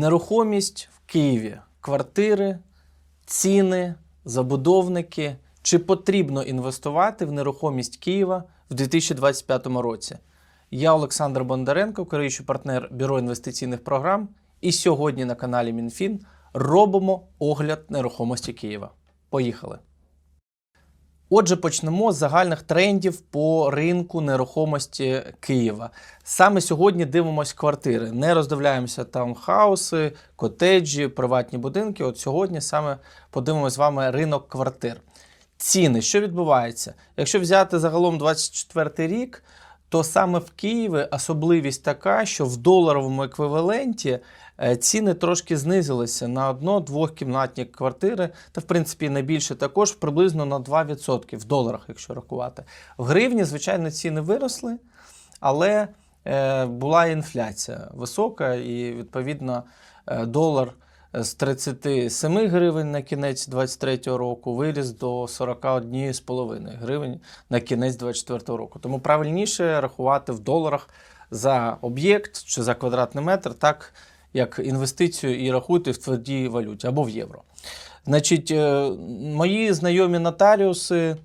Нерухомість в Києві, квартири, ціни, забудовники. Чи потрібно інвестувати в нерухомість Києва в 2025 році? Я Олександр Бондаренко, керуючий партнер Бюро інвестиційних програм. І сьогодні на каналі МінФін робимо огляд нерухомості Києва. Поїхали! Отже, почнемо з загальних трендів по ринку нерухомості Києва. Саме сьогодні дивимось квартири, не роздивляємося таунхауси, котеджі, приватні будинки. От сьогодні саме подивимось з вами ринок квартир. Ціни, що відбувається? Якщо взяти загалом 24 рік, то саме в Києві особливість така, що в доларовому еквіваленті ціни трошки знизилися на одно-двохкімнатні квартири, та в принципі найбільше також приблизно на 2% в доларах, якщо рахувати. В гривні, звичайно, ціни виросли, але е, була інфляція висока, і відповідно е, долар з 37 гривень на кінець 2023 року виріс до 41,5 гривень на кінець 2024 року. Тому правильніше рахувати в доларах за об'єкт чи за квадратний метр, так як інвестицію і рахуйте в твердій валюті або в євро. Значить, е, мої знайомі нотаріуси.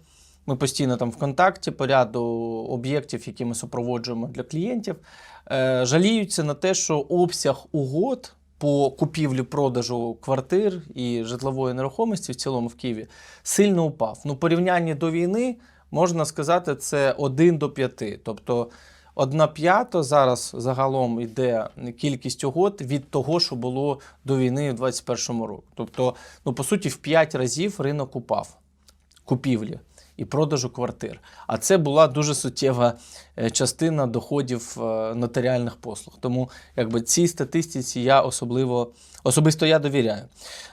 Ми постійно там в контакті по ряду об'єктів, які ми супроводжуємо для клієнтів, е, жаліються на те, що обсяг угод по купівлі-продажу квартир і житлової нерухомості в цілому в Києві сильно упав. Ну, порівнянні до війни можна сказати, це 1 до 5. Тобто одна п'ята зараз загалом йде кількість угод від того, що було до війни в 2021 році. Тобто, ну по суті, в 5 разів ринок упав купівлі і продажу квартир. А це була дуже суттєва е, частина доходів е, нотаріальних послуг. Тому якби цій статистиці я особливо особисто я довіряю.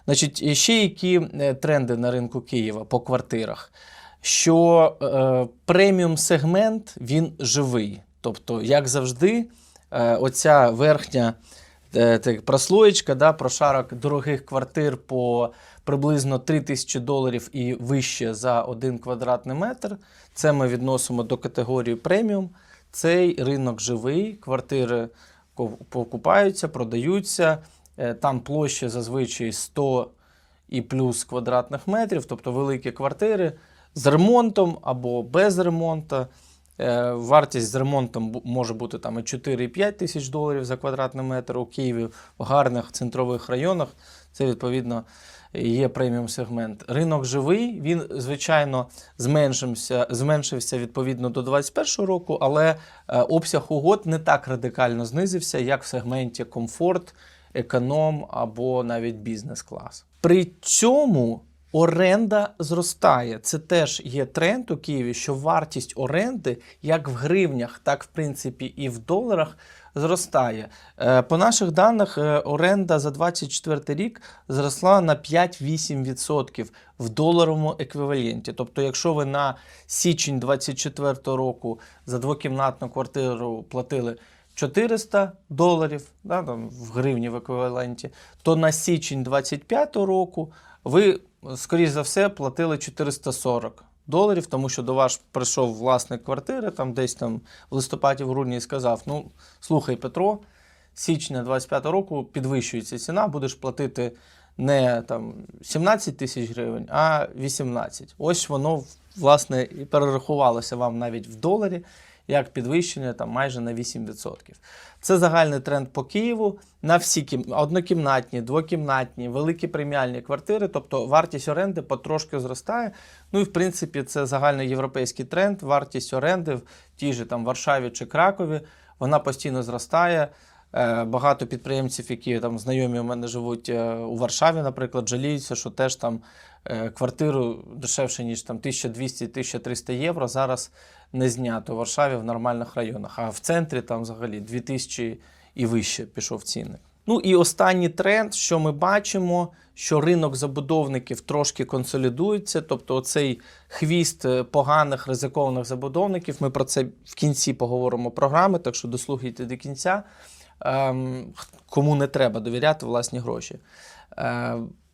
Значить, ще які е, тренди на ринку Києва по квартирах? Що е, преміум сегмент він живий. Тобто, як завжди, е, оця верхня е, так, прослоєчка, да, прошарок дорогих квартир по приблизно 3 тисячі доларів і вище за один квадратний метр. Це ми відносимо до категорії преміум. Цей ринок живий, квартири покупаються, продаються. Е, Там площа зазвичай 100 і плюс квадратних метрів, тобто великі квартири з ремонтом або без ремонту. Е, Вартість з ремонтом може бути там і 4-5 тисяч доларів за квадратний метр у Києві в гарних центрових районах. Це відповідно є преміум сегмент. Ринок живий, він звичайно зменшився, зменшився відповідно до 2021 року, але е, обсяг угод не так радикально знизився, як в сегменті комфорт, економ або навіть бізнес-клас. При цьому оренда зростає. Це теж є тренд у Києві, що вартість оренди як в гривнях, так в принципі і в доларах зростає. Е, По наших даних, е, оренда за 2024 рік зросла на 5-8% в доларовому еквіваленті. Тобто, якщо ви на січень 2024 року за двокімнатну квартиру платили 400 доларів да, там, в гривні в еквіваленті, то на січень 2025 року ви, скоріш за все, платили 440 доларів, тому що до вас прийшов власник квартири там десь там в листопаді, в грудні і сказав: Ну, слухай, Петро, січня 25 року підвищується ціна, будеш платити не там 17 тисяч гривень, а 18. Ось воно власне і перерахувалося вам навіть в доларі як підвищення там майже на 8%. Це загальний тренд по Києву на всі кім... однокімнатні, двокімнатні, великі преміальні квартири, тобто вартість оренди потрошки зростає. Ну і в принципі це загальноєвропейський тренд. Вартість оренди в тій же там Варшаві чи Кракові вона постійно зростає. Е, Багато підприємців, які там знайомі у мене живуть е, у Варшаві, наприклад, жаліються, що теж там квартиру дешевше, ніж там 1200-1300 євро зараз не знято у Варшаві в нормальних районах. А в центрі там взагалі 2000 і вище пішов цінник. Ну і останній тренд, що ми бачимо, що ринок забудовників трошки консолідується, тобто оцей хвіст е, поганих ризикованих забудовників. Ми про це в кінці поговоримо програми, так що дослухайте до кінця. Ем, кому не треба довіряти власні гроші.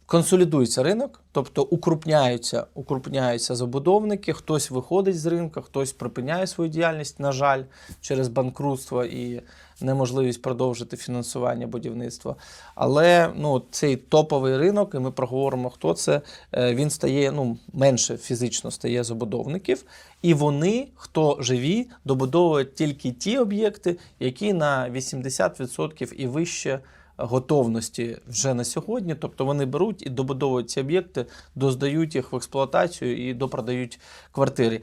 Консолідується ринок, тобто укрупняються, укрупняються забудовники, хтось виходить з ринку, хтось припиняє свою діяльність, на жаль, через банкрутство і неможливість продовжити фінансування будівництва. Але ну, цей топовий ринок, і ми проговоримо, хто це, е, він стає ну, менше фізично стає забудовників, і вони, хто живі, добудовують тільки ті об'єкти, які на 80% і вище готовності вже на сьогодні. Тобто вони беруть і добудовують ці об'єкти, доздають їх в експлуатацію і допродають квартири.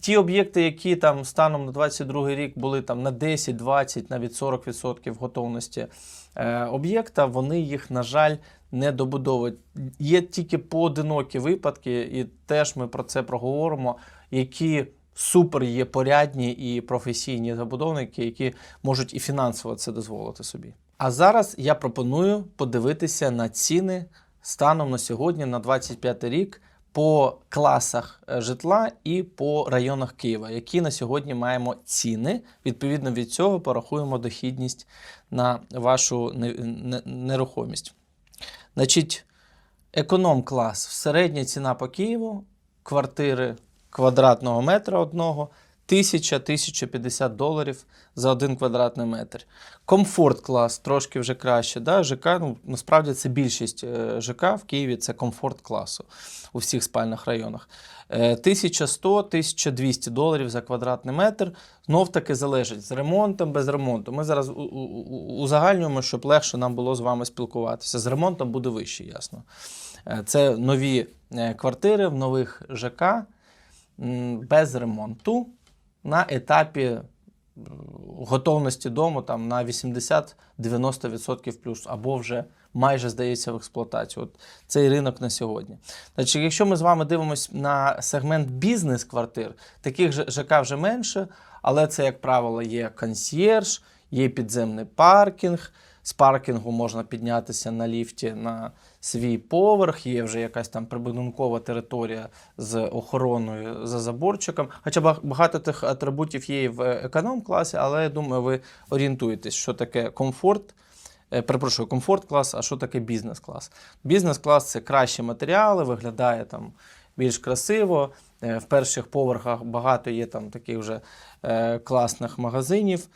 Ті об'єкти, які там станом на 22 рік були там на 10, 20, навіть 40% готовності е, об'єкта, вони їх, на жаль, не добудовують. Є тільки поодинокі випадки, і теж ми про це проговоримо, які супер є порядні і професійні забудовники, які можуть і фінансово це дозволити собі. А зараз я пропоную подивитися на ціни станом на сьогодні, на 25 рік, по класах е, житла і по районах Києва, які на сьогодні маємо ціни. Відповідно від цього порахуємо дохідність на вашу не- не- нерухомість. Значить, економ-клас. Середня ціна по Києву, квартири квадратного метра одного 1000-1050 доларів за один квадратний метр. Комфорт клас трошки вже краще. Да? ЖК, ну, насправді це більшість е, ЖК в Києві це комфорт класу у всіх спальних районах. Е, 1100-1200 доларів за квадратний метр. Знов таки залежить з ремонтом, без ремонту. Ми зараз узагальнюємо, щоб легше нам було з вами спілкуватися. З ремонтом буде вище, ясно. Е, Це нові е, квартири в нових ЖК без ремонту на етапі готовності дому там, на 80-90% плюс, або вже майже здається в експлуатацію. От цей ринок на сьогодні. Значить, якщо ми з вами дивимося на сегмент бізнес-квартир, таких ЖК вже менше, але це, як правило, є консьєрж, є підземний паркінг. З паркінгу можна піднятися на ліфті на свій поверх, є вже якась там прибудинкова територія з охороною за заборчиком. Хоча багато тих атрибутів є і в економ-класі, але я думаю, ви орієнтуєтесь, що таке комфорт. Е, Перепрошую, комфорт-клас, а що таке бізнес-клас? Бізнес-клас це кращі матеріали, виглядає там більш красиво. Е, В перших поверхах багато є там таких вже е, класних магазинів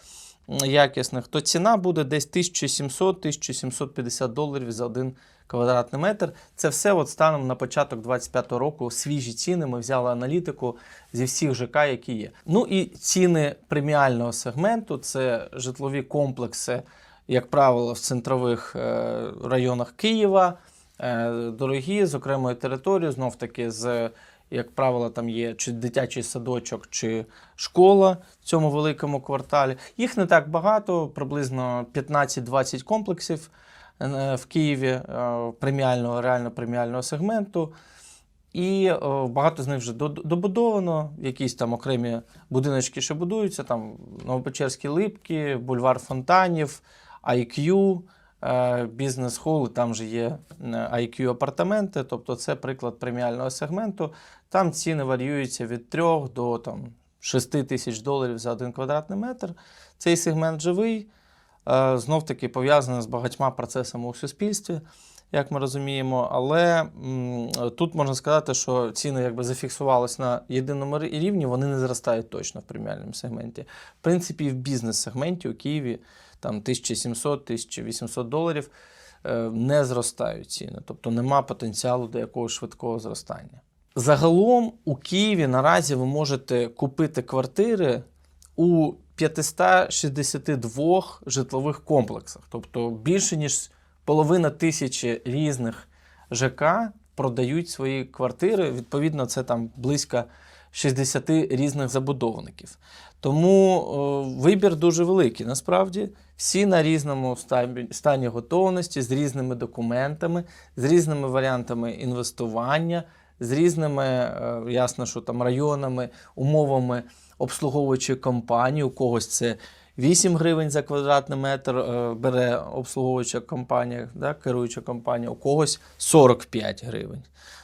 якісних, то ціна буде десь 1700-1750 доларів за один квадратний метр. Це все от станом на початок 25 року свіжі ціни. Ми взяли аналітику зі всіх ЖК, які є. Ну і ціни преміального сегменту це житлові комплекси, як правило, в центрових е, районах Києва. Е, дорогі з окремої території, знов таки з. Як правило, там є чи дитячий садочок, чи школа в цьому великому кварталі. Їх не так багато, приблизно 15-20 комплексів е, в Києві е, преміального, реально преміального сегменту. І е, багато з них вже добудовано, якісь там окремі будиночки ще будуються, там Новопечерські липки, бульвар фонтанів, IQ, е, бізнес-хол, там же є е, IQ апартаменти, тобто це приклад преміального сегменту. Там ціни варіюються від 3 до там, 6 тисяч доларів за один квадратний метр. Цей сегмент живий, е, знов таки пов'язаний з багатьма процесами у суспільстві як ми розуміємо. Але тут можна сказати, що ціни якби зафіксувалися на єдиному рівні, вони не зростають точно в преміальному сегменті. В принципі, в бізнес-сегменті у Києві там 1700-1800 доларів е, не зростають ціни, тобто нема потенціалу до якогось швидкого зростання. Загалом у Києві наразі ви можете купити квартири у 562 житлових комплексах, тобто більше ніж половина тисячі різних ЖК продають свої квартири. Відповідно, це там близько 60 різних забудовників. Тому о, вибір дуже великий. Насправді, всі на різному стані, стані готовності, з різними документами, з різними варіантами інвестування, з різними, е, ясно, що там районами, умовами обслуговуючої компанії. У когось це 8 гривень за квадратний метр е, бере обслуговуюча компанія, да, керуюча компанія, у когось 45 гривень.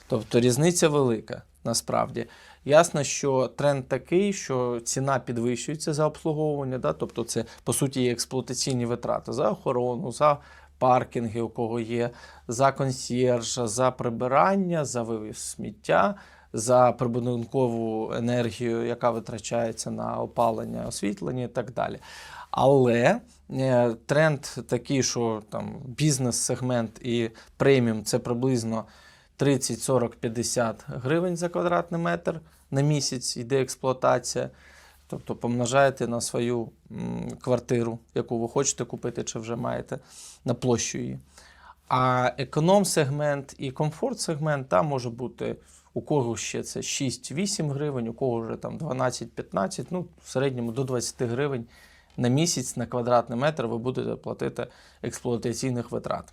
Тобто різниця велика насправді. Ясно, що тренд такий, що ціна підвищується за обслуговування, да, тобто це по суті є експлуатаційні витрати за охорону, за паркінги, у кого є, за консьєржа, за прибирання, за вивіз сміття, за прибудинкову енергію, яка витрачається на опалення, освітлення і так далі. Але е, тренд такий, що там бізнес-сегмент і преміум це приблизно 30, 40, 50 гривень за квадратний метр на місяць йде експлуатація. Тобто помножаєте на свою квартиру, яку ви хочете купити, чи вже маєте на площу її. А економ-сегмент і комфорт-сегмент там може бути у кого ще це 6-8 гривень, у кого вже там 12-15, ну в середньому до 20 гривень на місяць на квадратний метр ви будете платити експлуатаційних витрат.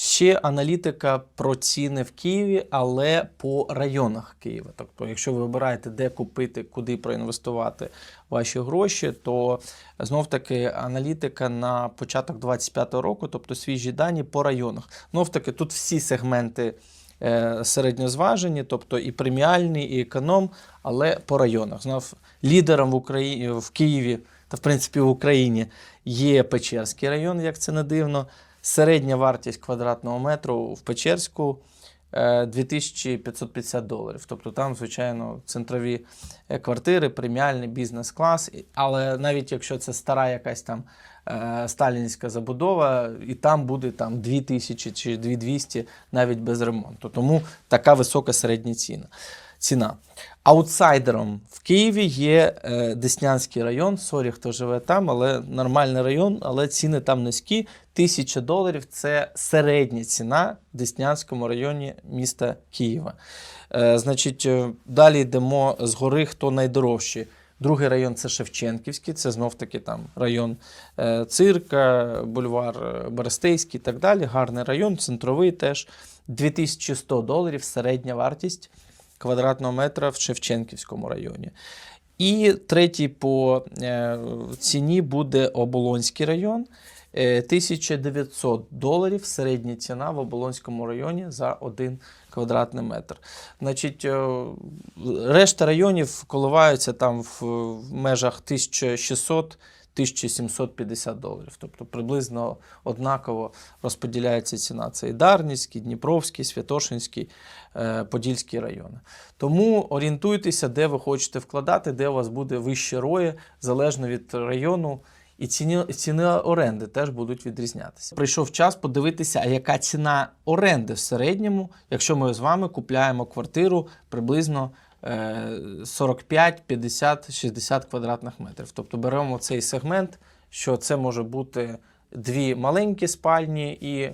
Ще аналітика про ціни в Києві, але по районах Києва. Тобто, якщо ви вибираєте, де купити, куди проінвестувати ваші гроші, то знов таки аналітика на початок 2025 року, тобто свіжі дані по районах. Знов таки тут всі сегменти е, середньозважені, тобто і преміальні, і економ, але по районах. Знов лідером в Україні в Києві та в принципі в Україні є Печерський район, як це не дивно. Середня вартість квадратного метру в Печерську е, 2550 доларів. Тобто там, звичайно, центрові е, квартири, преміальний бізнес-клас. Але навіть якщо це стара якась там е, сталінська забудова, і там буде там 2000 чи 2200 навіть без ремонту. Тому така висока середня ціна. ціна. Аутсайдером в Києві є е, Деснянський район. Сорі, хто живе там, але нормальний район, але ціни там низькі. Тисяча доларів це середня ціна в Деснянському районі міста Києва. Е, значить, е, далі йдемо згори, хто найдорожчий. Другий район це Шевченківський, це знов таки там район Цирка, бульвар Берестейський і так далі. Гарний район, центровий теж. 2100 доларів середня вартість квадратного метра в Шевченківському районі. І третій по е, ціні буде Оболонський район. Е, 1900 доларів середня ціна в Оболонському районі за один квадратний метр. Значить, е, решта районів коливаються там в межах 1600 1750 доларів. Тобто приблизно однаково розподіляється ціна. Це і Дарницький, Дніпровський, Святошинський, е, Подільський райони. Тому орієнтуйтеся, де ви хочете вкладати, де у вас буде вище рої, залежно від району. І ціни, ціни оренди теж будуть відрізнятися. Прийшов час подивитися, яка ціна оренди в середньому, якщо ми з вами купляємо квартиру приблизно 45, 50, 60 квадратних метрів. Тобто беремо цей сегмент, що це може бути дві маленькі спальні і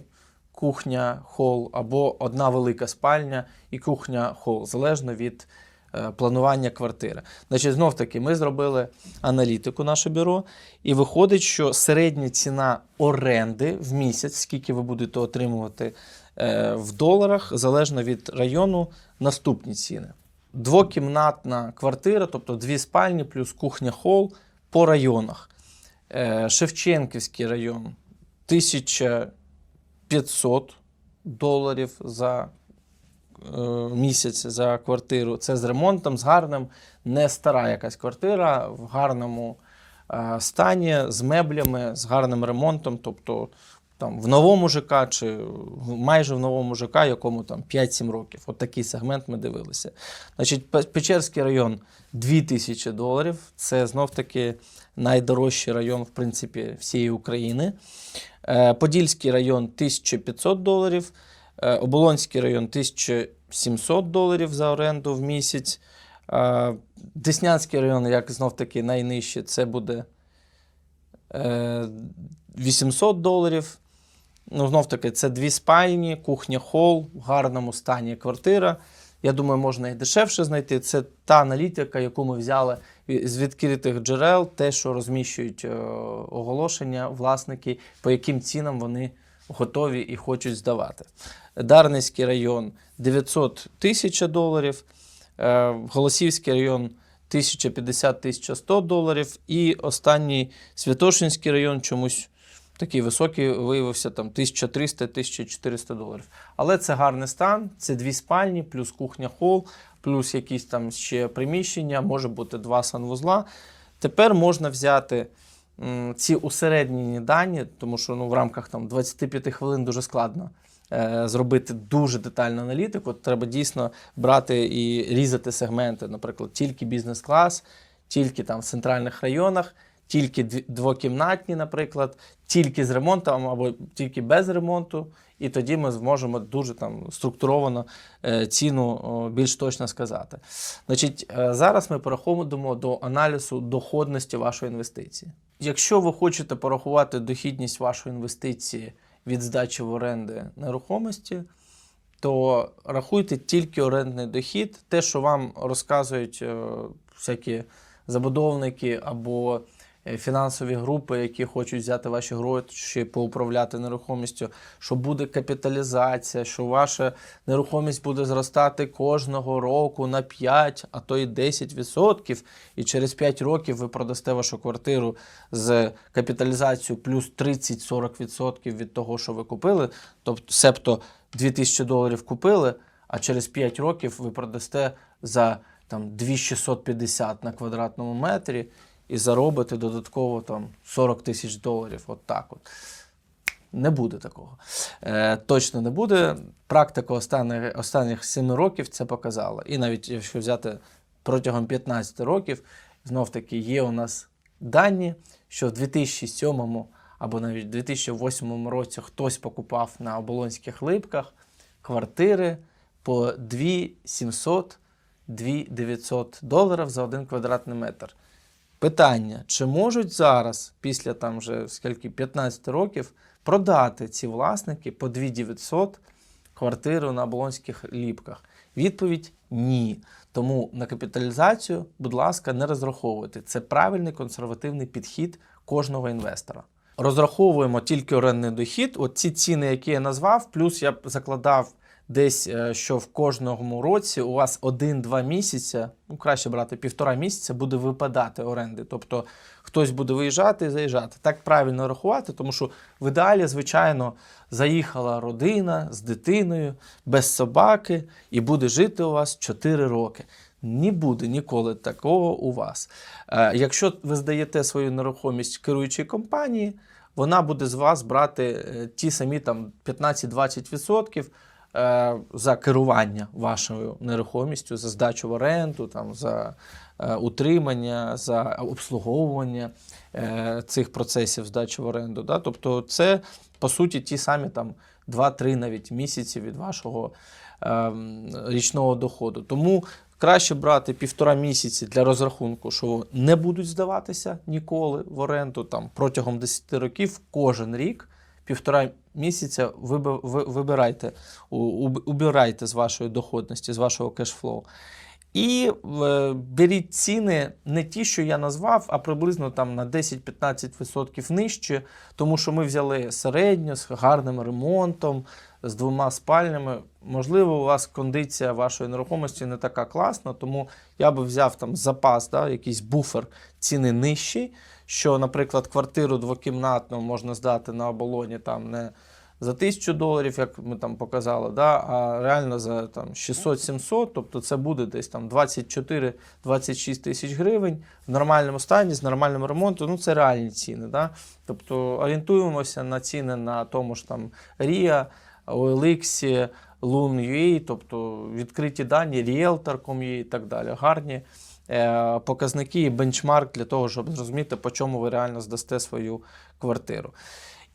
кухня, хол, або одна велика спальня і кухня, хол, залежно від е, планування квартири. Значить, знов таки, ми зробили аналітику наше бюро, і виходить, що середня ціна оренди в місяць, скільки ви будете отримувати е, в доларах, залежно від району, наступні ціни. Двокімнатна квартира, тобто дві спальні плюс кухня хол по районах. Е, Шевченківський район 1500 доларів за е, місяць за квартиру. Це з ремонтом, з гарним, не стара якась квартира, в гарному е, стані, з меблями, з гарним ремонтом. Тобто там в новому ЖК чи майже в новому ЖК, якому там 5-7 років. От такий сегмент ми дивилися. Значить, Печерський район 2000 доларів. Це знов таки найдорожчий район, в принципі, всієї України. Е, Подільський район 1500 доларів. Е, Оболонський район 1700 доларів за оренду в місяць. Е, Деснянський район, як знов таки найнижчий, це буде е, 800 доларів. Ну, знов таки, це дві спальні, кухня, хол, в гарному стані квартира. Я думаю, можна і дешевше знайти. Це та аналітика, яку ми взяли з відкритих джерел, те, що розміщують е, оголошення, власники, по яким цінам вони готові і хочуть здавати. Дарницький район 900 тисяч доларів, е, Голосівський район 1050-1100 доларів. І останній Святошинський район чомусь такий високий виявився там 1300-1400 доларів. Але це гарний стан, це дві спальні, плюс кухня хол, плюс якісь там ще приміщення, може бути два санвузла. Тепер можна взяти м, ці усереднені дані, тому що ну, в рамках там, 25 хвилин дуже складно е, зробити дуже детальну аналітику. Треба дійсно брати і різати сегменти, наприклад, тільки бізнес-клас, тільки там в центральних районах, тільки двокімнатні, наприклад, тільки з ремонтом або тільки без ремонту. І тоді ми зможемо дуже там структуровано е, ціну більш точно сказати. Значить, е, зараз ми переходимо до аналізу доходності вашої інвестиції. Якщо ви хочете порахувати дохідність вашої інвестиції від здачі в оренди нерухомості, то рахуйте тільки орендний дохід, те, що вам розказують е, всякі забудовники або фінансові групи, які хочуть взяти ваші гроші, поуправляти нерухомістю, що буде капіталізація, що ваша нерухомість буде зростати кожного року на 5, а то й 10%, і через 5 років ви продасте вашу квартиру з капіталізацією плюс 30-40% від того, що ви купили, тобто, себто 2000 доларів купили, а через 5 років ви продасте за там 2650 на квадратному метрі і заробите додатково там 40 тисяч доларів. От так от. Не буде такого. Е, точно не буде. Практика останніх, останніх 7 років це показала. І навіть якщо взяти протягом 15 років, знов таки є у нас дані, що в 2007 або навіть 2008 році хтось покупав на оболонських липках квартири по 2700 2900 доларів за один квадратний метр. Питання: чи можуть зараз, після там вже скільки 15 років, продати ці власники по 2900 квартиру на Оболонських ліпках? Відповідь ні. Тому на капіталізацію, будь ласка, не розраховуйте. Це правильний консервативний підхід кожного інвестора. Розраховуємо тільки орендний дохід. От ці ціни, які я назвав, плюс я закладав десь, е, що в кожному році у вас 1-2 місяця, ну краще брати півтора місяця, буде випадати оренди. Тобто хтось буде виїжджати і заїжджати. Так правильно рахувати, тому що в ідеалі, звичайно, заїхала родина з дитиною без собаки і буде жити у вас 4 роки. Не буде ніколи такого у вас. Е, Якщо ви здаєте свою нерухомість керуючій компанії, вона буде з вас брати е, ті самі там 15-20% е, за керування вашою нерухомістю, за здачу в оренду, там, за е, утримання, за обслуговування е, цих процесів здачі в оренду. Да? Тобто це, по суті, ті самі там 2-3 навіть місяці від вашого ем, річного доходу. Тому краще брати півтора місяці для розрахунку, що не будуть здаватися ніколи в оренду там, протягом 10 років кожен рік. Півтора місяця вибирайте, убирайте з вашої доходності, з вашого кешфлоу. І е, беріть ціни не ті, що я назвав, а приблизно там на 10-15% нижче, тому що ми взяли середню з гарним ремонтом, з двома спальнями. Можливо, у вас кондиція вашої нерухомості не така класна, тому я би взяв там запас, да, якийсь буфер ціни нижчий, що, наприклад, квартиру двокімнатну можна здати на оболоні там не за тисячу доларів, як ми там показали, да, а реально за там 600-700, тобто це буде десь там 24-26 тисяч гривень в нормальному стані, з нормальним ремонтом. Ну це реальні ціни. Да? Тобто орієнтуємося на ціни на тому ж там RIA, OLX, Loon.ua, тобто відкриті дані, Realtor.com.ua і так далі. Гарні показники і бенчмарк для того, щоб зрозуміти, по чому ви реально здасте свою квартиру.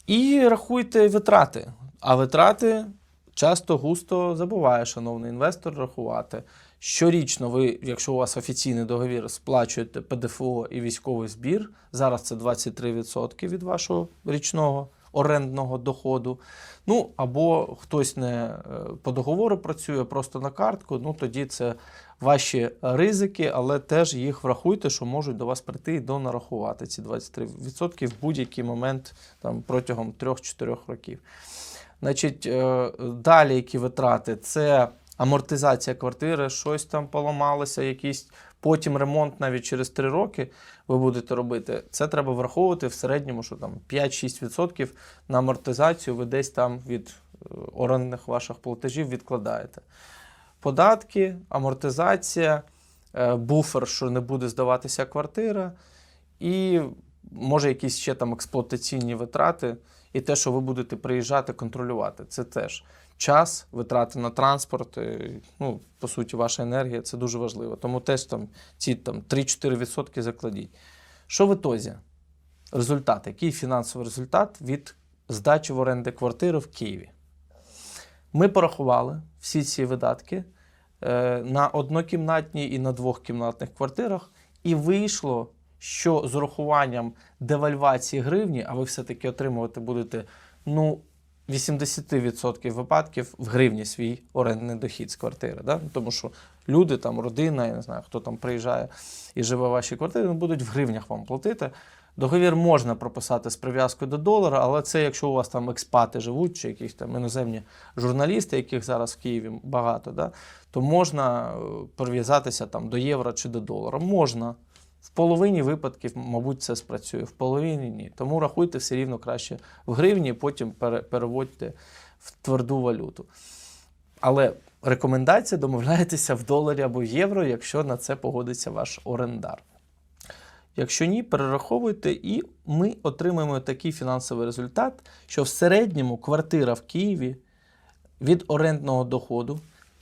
І рахуйте витрати. А витрати часто густо забуває, шановний інвестор, рахувати. Щорічно ви, якщо у вас офіційний договір, сплачуєте ПДФО і військовий збір. Зараз це 23% від вашого річного орендного доходу. Ну або хтось не е, по договору працює просто на картку. Ну тоді це ваші ризики, але теж їх врахуйте, що можуть до вас прийти і донарахувати ці 23% в будь-який момент там, протягом 3-4 років. Значить, е, далі які витрати? Це амортизація квартири, щось там поламалося, якийсь потім ремонт навіть через 3 роки ви будете робити. Це треба враховувати в середньому, що там 5-6% на амортизацію ви десь там від е, орендних ваших платежів відкладаєте. Податки, амортизація, е, буфер, що не буде здаватися квартира, і може якісь ще там експлуатаційні витрати, і те, що ви будете приїжджати, контролювати. Це теж час, витрати на транспорт, е, ну, по суті, ваша енергія це дуже важливо. Тому теж там ці там, 3-4% закладіть. Що в ітозі? Результат, який фінансовий результат від здачі в оренди квартири в Києві? Ми порахували всі ці видатки е, на однокімнатній і на двохкімнатних квартирах, і вийшло, що з урахуванням девальвації гривні, а ви все-таки отримувати будете ну, 80% випадків в гривні свій орендний дохід з квартири. Да? Ну, Тому що люди, там, родина, я не знаю, хто там приїжджає і живе в вашій квартирі, вони будуть в гривнях вам платити. Договір можна прописати з прив'язкою до долара, але це якщо у вас там експати живуть, чи якісь там іноземні журналісти, яких зараз в Києві багато, да, то можна е, прив'язатися там до євро чи до долара. Можна. В половині випадків, мабуть, це спрацює, в половині ні. Тому рахуйте все рівно краще в гривні, потім переводьте в тверду валюту. Але рекомендація домовляйтеся в доларі або в євро, якщо на це погодиться ваш орендар. Якщо ні, перераховуйте, і ми отримаємо такий фінансовий результат, що в середньому квартира в Києві від орендного доходу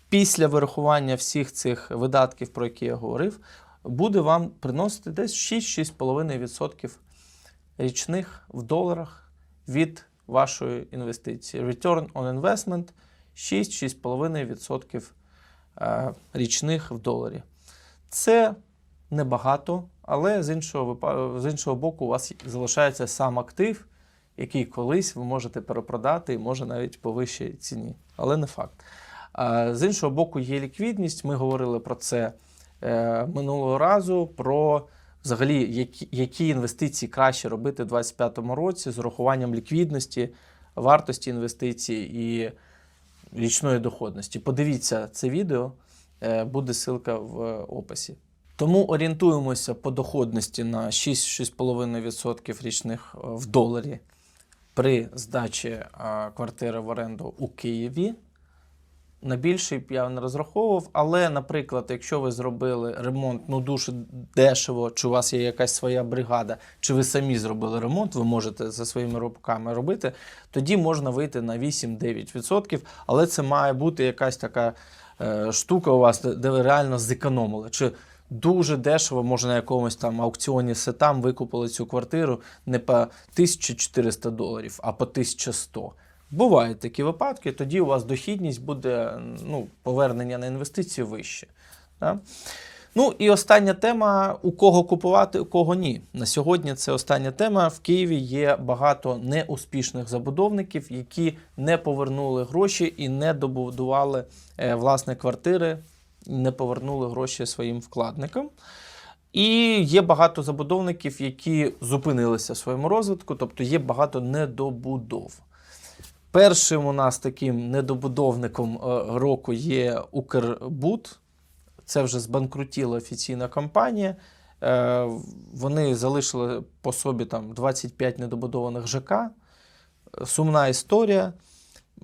після вирахування всіх цих видатків, про які я говорив, буде вам приносити десь 6-6,5% річних в доларах від вашої інвестиції. Return on investment 6-6,5% е, річних в доларі. Це небагато, але з іншого, з іншого боку, у вас залишається сам актив, який колись ви можете перепродати і може навіть по вищій ціні, але не факт. З іншого боку, є ліквідність. Ми говорили про це е, минулого разу. Про взагалі, які, які інвестиції краще робити в 2025 році з урахуванням ліквідності, вартості інвестицій і річної доходності. Подивіться це відео, е, буде ссылка в описі. Тому орієнтуємося по доходності на 6-6,5% річних е, в доларі при здачі е, квартири в оренду у Києві. На більший я не розраховував, але, наприклад, якщо ви зробили ремонт ну дуже дешево, чи у вас є якась своя бригада, чи ви самі зробили ремонт, ви можете за своїми руками робити, тоді можна вийти на 8-9%, але це має бути якась така е, штука у вас, де- ви реально зекономили. Чи дуже дешево, може на якомусь там аукціоні сетам викупили цю квартиру не по 1400 доларів, а по 1100. Бувають такі випадки, тоді у вас дохідність буде ну, повернення на інвестиції вище. Да? Ну і остання тема: у кого купувати, у кого ні. На сьогодні це остання тема. В Києві є багато неуспішних забудовників, які не повернули гроші і не добудували е, власне квартири, не повернули гроші своїм вкладникам. І є багато забудовників, які зупинилися в своєму розвитку, тобто є багато недобудов. Першим у нас таким недобудовником е, року є Укрбуд. Це вже збанкрутіла офіційна компанія. Е, Вони залишили по собі там 25 недобудованих ЖК. Сумна історія.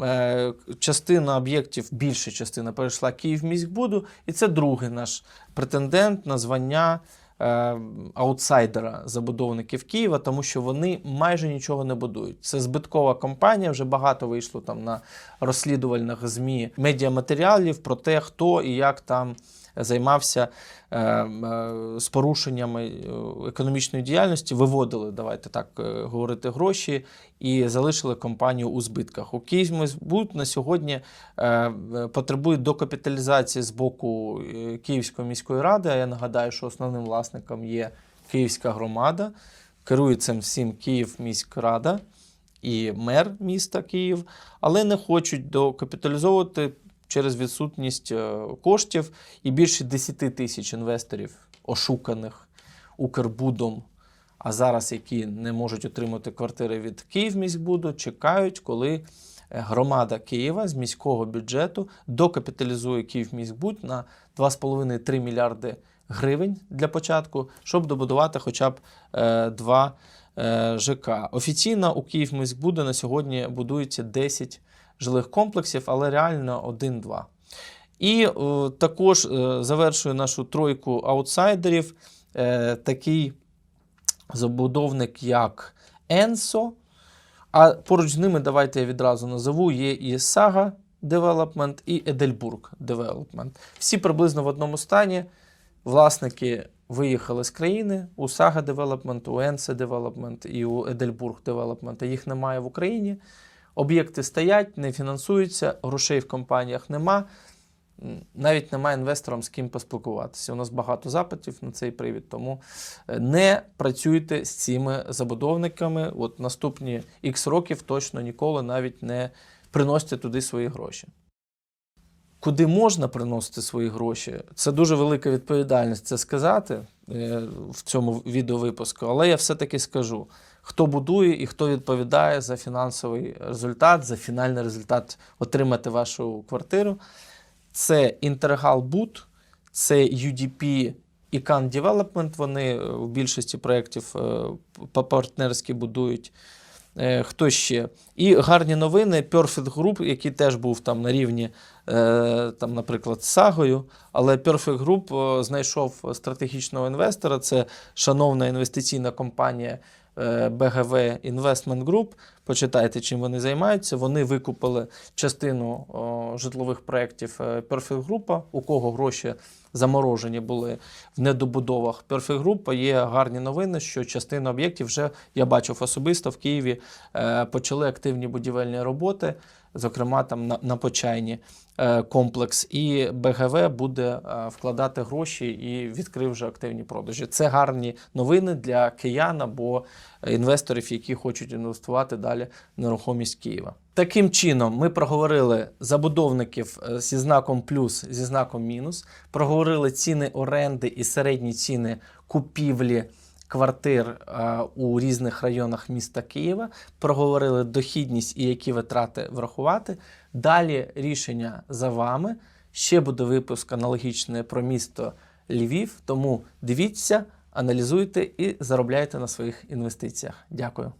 Е, Частина об'єктів, більша частина перейшла Київ міськбуду, і це другий наш претендент на звання е, аутсайдера забудовників Києва, тому що вони майже нічого не будують. Це збиткова компанія. Вже багато вийшло там на розслідувальних змі медіаматеріалів про те, хто і як там займався е, е, з порушеннями е, економічної діяльності, виводили, давайте так говорити, гроші і залишили компанію у збитках. У Київміськбуд на сьогодні потребує докапіталізації з боку Київської міської ради. А я нагадаю, що основним власником є Київська громада, керує цим всім Київміськрада і мер міста Київ, але не хочуть докапіталізовувати через відсутність е, коштів і більше 10 тисяч інвесторів, ошуканих Укрбудом, а зараз які не можуть отримати квартири від Київміськбуду, чекають, коли е, громада Києва з міського бюджету докапіталізує Київміськбуд на 2,5-3 мільярди гривень для початку, щоб добудувати хоча б е, два ЖК. Офіційно у Київміськбуду на сьогодні будується 10 жилих комплексів, але реально 1-2. І е, також е, завершує нашу тройку аутсайдерів е, такий забудовник як Енсо. А поруч з ними давайте я відразу назову: є і Saga Development, і Edelburg Development. Всі приблизно в одному стані. Власники виїхали з країни. У Saga Development, у Ense Development і у Edelburg Development. Їх немає в Україні. Об'єкти стоять, не фінансуються, грошей в компаніях нема. Навіть немає інвесторам з ким поспілкуватися. У нас багато запитів на цей привід, тому е, не працюйте з цими забудовниками. От наступні X років точно ніколи навіть не приносьте туди свої гроші. Куди можна приносити свої гроші, це дуже велика відповідальність це сказати е, в цьому відеовипуску, але я все-таки скажу, хто будує і хто відповідає за фінансовий результат, за фінальний результат отримати вашу квартиру. Це Boot, це UDP і Can Development. Вони е, в більшості проєктів е, по-партнерськи будують. Е, Хто ще? І гарні новини. Perfect Group, який теж був там на рівні, там, наприклад, з Сагою. Але Perfect Group знайшов стратегічного інвестора. Це шановна інвестиційна компанія е, інвестмент Group. Почитайте, чим вони займаються. Вони викупили частину житлових проєктів е, Perfect у кого гроші заморожені були в недобудовах Perfect. Є гарні новини, що частина об'єктів вже я бачив особисто в Києві е, почали активні будівельні роботи, зокрема там на, на Почайні е, комплекс. І БГВ буде е, вкладати гроші і відкрив вже активні продажі. Це гарні новини для киян або інвесторів, які хочуть інвестувати далі в нерухомість Києва. Таким чином, ми проговорили забудовників е, зі знаком плюс, зі знаком мінус, проговорили ціни оренди і середні ціни купівлі квартир е, у різних районах міста Києва, проговорили дохідність і які витрати врахувати. Далі рішення за вами. Ще буде випуск аналогічний про місто Львів. Тому дивіться, аналізуйте і заробляйте на своїх інвестиціях. Дякую.